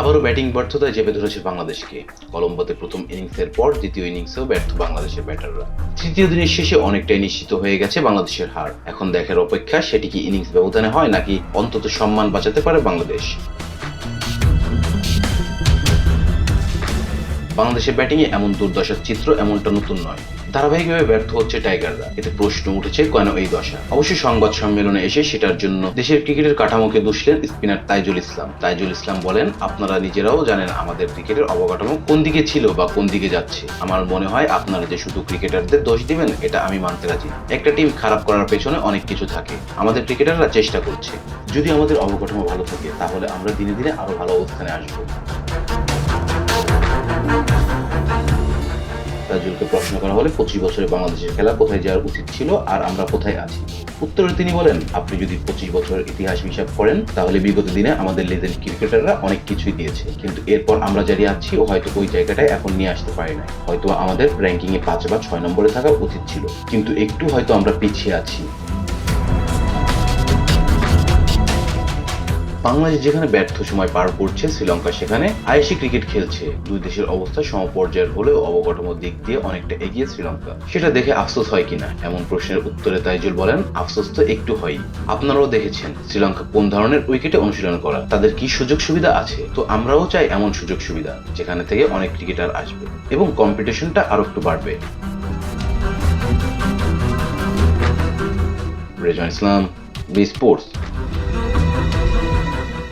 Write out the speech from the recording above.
আবারও ব্যাটিং ব্যর্থতায় চেপে ধরেছে বাংলাদেশকে। কলম্বোতে প্রথম ইনিংসের পর দ্বিতীয় ইনিংসেও ব্যর্থ বাংলাদেশের ব্যাটাররা। তৃতীয় দিনের শেষে অনেকটাই নিশ্চিত হয়ে গেছে বাংলাদেশের হার। এখন দেখার অপেক্ষা, সেটি কি ইনিংস ব্যবধানে হয় নাকি অন্তত সম্মান বাঁচাতে পারে বাংলাদেশ? বাংলাদেশের ব্যাটিংয়ে এমন দুর্দশার চিত্র এমনটা নতুন নয়। ধারাবাহিকভাবে ব্যর্থ হচ্ছে টাইগাররা। এতে প্রশ্ন উঠেছে কেন এই দশা? অবশ্যই সংবাদ সম্মেলনে এসে সেটার জন্য দেশের ক্রিকেটের কাঠামোকে দুষলেন স্পিনার তাইজুল ইসলাম। তাইজুল ইসলাম বলেন, আপনারা নিজেরাও জানেন আমাদের ক্রিকেটের অবকাঠামো কোন দিকে ছিল বা কোন দিকে যাচ্ছে। আমার মনে হয় আপনারা যে শুধু ক্রিকেটারদের দোষ দিবেন, এটা আমি মানতে রাজি। একটা টিম খারাপ করার পেছনে অনেক কিছু থাকে। আমাদের ক্রিকেটাররা চেষ্টা করছে। যদি আমাদের অবকাঠামো ভালো থাকে, তাহলে আমরা দিনে দিনে আরও ভালো অবস্থানে আসব। তাজুলকে প্রশ্ন করা হলে পঁচিশ বছরে বাংলাদেশের খেলা কোথায় যাওয়ার উচিত ছিল আর আমরা কোথায় আছি? উত্তরে তিনি বলেন, আপনি যদি পঁচিশ বছরের ইতিহাস হিসাব করেন, তাহলে বিগত দিনে আমাদের লেজেন্ড ক্রিকেটাররা অনেক কিছুই দিয়েছে। কিন্তু এরপর আমরা যারি আছি, ও হয়তো ওই জায়গাটায় এখন নিয়ে আসতে পারি না হয়তো আমাদের র্যাঙ্কিংয়ে পাঁচ বা ছয় নম্বরে থাকা উচিত ছিল। কিন্তু একটু হয়তো আমরা পিছিয়ে আছি। বাংলাদেশ যেখানে ব্যর্থ সময় পার করছে, শ্রীলঙ্কা সেখানে আয়েসি ক্রিকেট খেলছে। দুই দেশের অবস্থা সমপর্যায়ের হলেও অবকাঠামোর দিক দিয়ে অনেকটা এগিয়ে শ্রীলঙ্কা। সেটা দেখে আফসোস হয় কিনা, এমন প্রশ্নের উত্তরে তাইজুল বলেন, আফসোস তো একটু হয় আপনারাও দেখেছেন, শ্রীলঙ্কা কোন ধরনের উইকেটে অনুশীলন করা? তাদের কি সুযোগ সুবিধা আছে? তো আমরাও চাই এমন সুযোগ সুবিধা, যেখানে থেকে অনেক ক্রিকেটার আসবে এবং কম্পিটিশনটা আরও একটু বাড়বে। Rezon Islam, B sports.